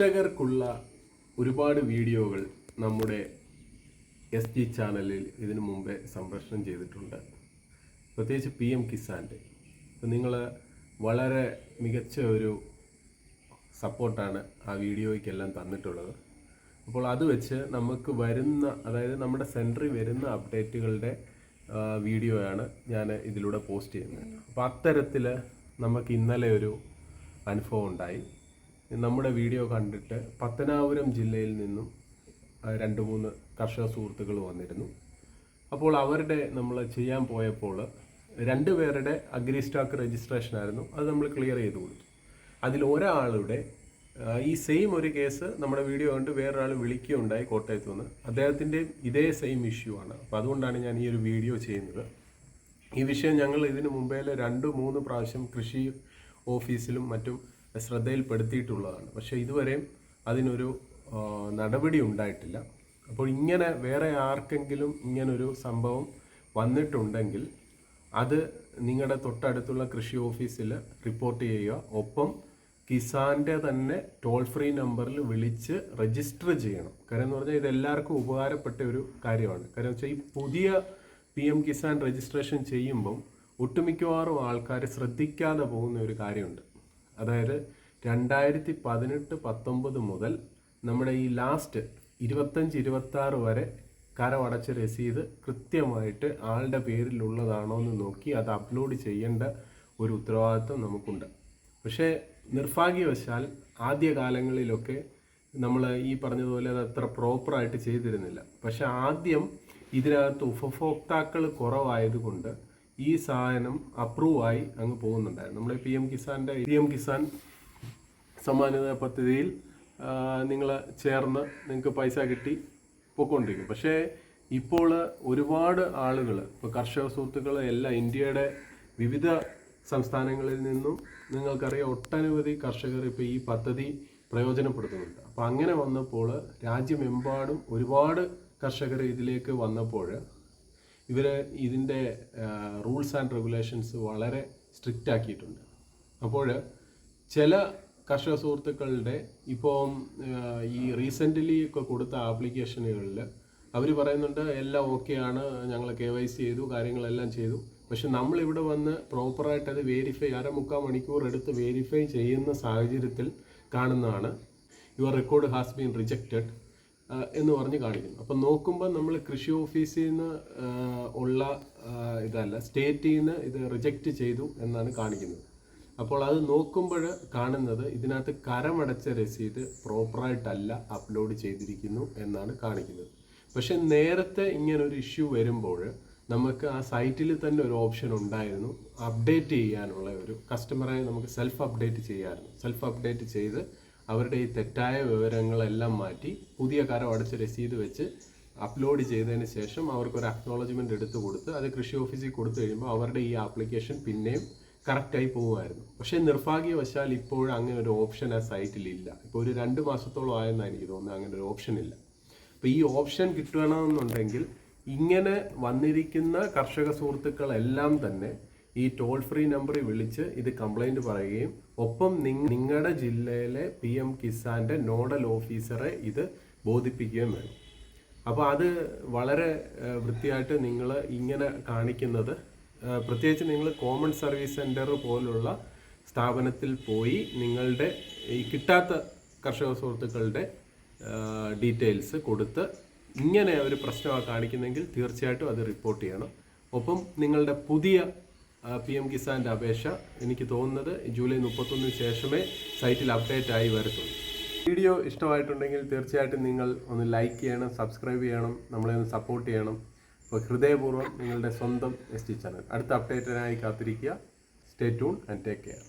കർഷകർക്കുള്ള ഒരുപാട് വീഡിയോകൾ നമ്മുടെ എസ് ജി ചാനലിൽ ഇതിനു മുമ്പേ സംപ്രേഷണം ചെയ്തിട്ടുണ്ട്. പ്രത്യേകിച്ച് പി എം കിസാന്റെ. നിങ്ങൾ വളരെ മികച്ച ഒരു സപ്പോർട്ടാണ് ആ വീഡിയോയ്ക്കെല്ലാം തന്നിട്ടുള്ളത്. അപ്പോൾ അത് വെച്ച് നമുക്ക് വരുന്ന അതായത് നമ്മുടെ സെന്ററിൽ വരുന്ന അപ്ഡേറ്റുകളുടെ വീഡിയോയാണ് ഞാൻ ഇതിലൂടെ പോസ്റ്റ് ചെയ്യുന്നത്. അപ്പോൾ അത്തരത്തിൽ നമുക്ക് ഇന്നലെ ഒരു അനുഭവം ഉണ്ടായി. നമ്മുടെ വീഡിയോ കണ്ടിട്ട് പത്തനാപുരം ജില്ലയിൽ നിന്നും രണ്ട് മൂന്ന് കർഷക സുഹൃത്തുക്കൾ വന്നിരുന്നു. അപ്പോൾ അവരുടെ നമ്മൾ ചെയ്യാൻ പോയപ്പോൾ രണ്ട് പേരുടെ അഗ്രി സ്റ്റോക്ക് രജിസ്ട്രേഷൻ ആയിരുന്നു. അത് നമ്മൾ ക്ലിയർ ചെയ്ത് കൊടുത്തു. അതിൽ ഒരാളുടെ ഈ സെയിം ഒരു കേസ് നമ്മുടെ വീഡിയോ കണ്ട് വേറൊരാൾ വിളിക്കുകയുണ്ടായി കോട്ടയത്ത് നിന്ന് അദ്ദേഹത്തിന്റെ ഇതേ സെയിം ഇഷ്യൂ ആണ്. അപ്പോൾ അതുകൊണ്ടാണ് ഞാൻ ഈ ഒരു വീഡിയോ ചെയ്യുന്നത്. ഈ വിഷയം ഞങ്ങൾ ഇതിനു മുമ്പേ രണ്ട് മൂന്ന് പ്രാവശ്യം കൃഷി ഓഫീസിലും മറ്റും ശ്രദ്ധയിൽപ്പെടുത്തിയിട്ടുള്ളതാണ്. പക്ഷേ ഇതുവരെയും അതിനൊരു നടപടി ഉണ്ടായിട്ടില്ല. അപ്പോൾ ഇങ്ങനെ വേറെ ആർക്കെങ്കിലും ഇങ്ങനൊരു സംഭവം വന്നിട്ടുണ്ടെങ്കിൽ അത് നിങ്ങളുടെ തൊട്ടടുത്തുള്ള കൃഷി ഓഫീസിൽ റിപ്പോർട്ട് ചെയ്യുക. ഒപ്പം കിസാന്റെ തന്നെ ടോൾ ഫ്രീ നമ്പറിൽ വിളിച്ച് രജിസ്റ്റർ ചെയ്യണം. കാര്യം എന്ന് പറഞ്ഞാൽ ഇത് എല്ലാവർക്കും ഉപകാരപ്പെട്ട ഒരു കാര്യമാണ്. കാര്യം വെച്ചാൽ ഈ പുതിയ പി എം കിസാൻ രജിസ്ട്രേഷൻ ചെയ്യുമ്പം ഒട്ടുമിക്കവാറും ആൾക്കാർ ശ്രദ്ധിക്കാതെ പോകുന്ന ഒരു കാര്യമുണ്ട്. അതായത് രണ്ടായിരത്തി പതിനെട്ട് പത്തൊമ്പത് മുതൽ നമ്മുടെ ഈ ലാസ്റ്റ് ഇരുപത്തഞ്ച് ഇരുപത്തി ആറ് വരെ കരമടച്ച രസീത് കൃത്യമായിട്ട് ആളുടെ പേരിലുള്ളതാണോ എന്ന് നോക്കി അത് അപ്ലോഡ് ചെയ്യേണ്ട ഒരു ഉത്തരവാദിത്വം നമുക്കുണ്ട്. പക്ഷേ നിർഭാഗ്യവശാൽ ആദ്യ കാലങ്ങളിലൊക്കെ നമ്മൾ ഈ പറഞ്ഞതുപോലെ അത് അത്ര പ്രോപ്പറായിട്ട് ചെയ്തിരുന്നില്ല. പക്ഷെ ആദ്യം ഇതിനകത്ത് ഉപഭോക്താക്കൾ കുറവായതുകൊണ്ട് ഈ സാധനം അപ്രൂവ് ആയി അങ്ങ് പോകുന്നുണ്ടായിരുന്നു. നമ്മൾ പി എം കിസാന്റെ പി എം കിസാൻ സമ്മാനിത പദ്ധതിയിൽ നിങ്ങൾ ചേർന്ന് നിങ്ങൾക്ക് പൈസ കിട്ടി പോയിക്കൊണ്ടിരിക്കും പക്ഷേ ഇപ്പോൾ ഒരുപാട് ആളുകൾ ഇപ്പോൾ കർഷക സുഹൃത്തുക്കൾ എല്ലാം ഇന്ത്യയുടെ വിവിധ സംസ്ഥാനങ്ങളിൽ നിന്നും നിങ്ങൾക്കറിയാം ഒട്ടനവധി കർഷകർ ഇപ്പോൾ ഈ പദ്ധതി പ്രയോജനപ്പെടുത്തുന്നുണ്ട്. അപ്പോൾ അങ്ങനെ വന്നപ്പോൾ രാജ്യമെമ്പാടും ഒരുപാട് കർഷകർ ഇതിലേക്ക് വന്നപ്പോൾ ഇവർ ഇതിന്റെ റൂൾസ് ആൻഡ് റെഗുലേഷൻസ് വളരെ സ്ട്രിക്റ്റ് ആക്കിയിട്ടുണ്ട്. അപ്പോൾ ചില കർഷക സുഹൃത്തുക്കളുടെ ഇപ്പം ഈ റീസെന്റ്ലി ഒക്കെ കൊടുത്ത ആപ്ലിക്കേഷനുകളിൽ അവർ പറയുന്നുണ്ട് എല്ലാം ഓക്കെയാണ് ഞങ്ങൾ കെ വൈ സി ചെയ്തു കാര്യങ്ങളെല്ലാം ചെയ്തു. പക്ഷെ നമ്മളിവിടെ വന്ന് പ്രോപ്പറായിട്ട് അത് വേരിഫൈ അര മുക്കാൽ മണിക്കൂർ എടുത്ത് വേരിഫൈ ചെയ്യുന്ന സാഹചര്യത്തിൽ കാണുന്നതാണ് your record has been rejected. എന്ന് പറഞ്ഞ് കാണിക്കുന്നു. അപ്പം നോക്കുമ്പോൾ നമ്മൾ കൃഷി ഓഫീസിൽ നിന്ന് ഉള്ള ഇതല്ല സ്റ്റേറ്റിൽ നിന്ന് ഇത് റിജക്റ്റ് ചെയ്തു എന്നാണ് കാണിക്കുന്നത്. അപ്പോൾ അത് നോക്കുമ്പോൾ കാണുന്നത് ഇതിനകത്ത് കരമടച്ച രസീത് പ്രോപ്പറായിട്ടല്ല അപ്ലോഡ് ചെയ്തിരിക്കുന്നു എന്നാണ് കാണിക്കുന്നത്. പക്ഷെ നേരത്തെ ഇങ്ങനൊരു ഇഷ്യൂ വരുമ്പോൾ നമുക്ക് ആ സൈറ്റിൽ തന്നെ ഒരു ഓപ്ഷൻ ഉണ്ടായിരുന്നു. അപ്ഡേറ്റ് ചെയ്യാനുള്ള ഒരു കസ്റ്റമറെ നമുക്ക് സെൽഫ് അപ്ഡേറ്റ് ചെയ്യാമായിരുന്നു സെൽഫ് അപ്ഡേറ്റ് ചെയ്ത് അവരുടെ ഈ തെറ്റായ വിവരങ്ങളെല്ലാം മാറ്റി പുതിയ കരം അടച്ച രസീത് വെച്ച് അപ്ലോഡ് ചെയ്തതിന് ശേഷം അവർക്കൊരു അക്നോളജ്മെന്റ് എടുത്ത് കൊടുത്ത് അത് കൃഷി ഓഫീസിൽ കൊടുത്തു കഴിയുമ്പോൾ അവരുടെ ഈ ആപ്ലിക്കേഷൻ പിന്നെയും കറക്റ്റായി പോകുമായിരുന്നു പക്ഷേ നിർഭാഗ്യവശാൽ ഇപ്പോഴും അങ്ങനെ ഒരു ഓപ്ഷൻ ആ സൈറ്റിൽ ഇല്ല. ഇപ്പോൾ ഒരു രണ്ട് മാസത്തോളം ആയെന്നാണ് എനിക്ക് തോന്നുന്നത്. അങ്ങനെ ഒരു ഓപ്ഷൻ ഇല്ല. അപ്പോൾ ഈ ഓപ്ഷൻ കിട്ടണമെന്നുണ്ടെങ്കിൽ ഇങ്ങനെ വന്നിരിക്കുന്ന കർഷക സുഹൃത്തുക്കളെല്ലാം തന്നെ ഈ ടോൾ ഫ്രീ നമ്പറിൽ വിളിച്ച് ഇത് കംപ്ലൈന്റ് പറയുകയും ഒപ്പം നിങ്ങളുടെ ജില്ലയിലെ പി എം കിസാന്റെ നോഡൽ ഓഫീസറെ ഇത് ബോധിപ്പിക്കുകയും വേണം. അപ്പോൾ അത് വളരെ വൃത്തിയായിട്ട് നിങ്ങൾ ഇങ്ങനെ കാണിക്കുന്നത്. പ്രത്യേകിച്ച് നിങ്ങൾ കോമൺ സർവീസ് സെന്റർ പോലുള്ള സ്ഥാപനത്തിൽ പോയി നിങ്ങളുടെ ഈ കിട്ടാത്ത കർഷക സുഹൃത്തുക്കളുടെ ഡീറ്റെയിൽസ് കൊടുത്ത് ഇങ്ങനെ ഒരു പ്രശ്നമാണ് കാണിക്കുന്നെങ്കിൽ തീർച്ചയായിട്ടും അത് റിപ്പോർട്ട് ചെയ്യണം. ഒപ്പം നിങ്ങളുടെ പുതിയ പി എം കിസാന്റെ അപേക്ഷ എനിക്ക് തോന്നുന്നത് ജൂലൈ മുപ്പത്തൊന്നിന് ശേഷമേ സൈറ്റിൽ അപ്ഡേറ്റ് ആയി വരത്തുള്ളൂ. വീഡിയോ ഇഷ്ടമായിട്ടുണ്ടെങ്കിൽ തീർച്ചയായിട്ടും നിങ്ങൾ ഒന്ന് ലൈക്ക് ചെയ്യണം സബ്സ്ക്രൈബ് ചെയ്യണം നമ്മളെ ഒന്ന് സപ്പോർട്ട് ചെയ്യണം. അപ്പോൾ ഹൃദയപൂർവം നിങ്ങളുടെ സ്വന്തം എസ് ടി ചാനൽ അടുത്ത അപ്ഡേറ്റിനായി കാത്തിരിക്കുക. Stay tune and take care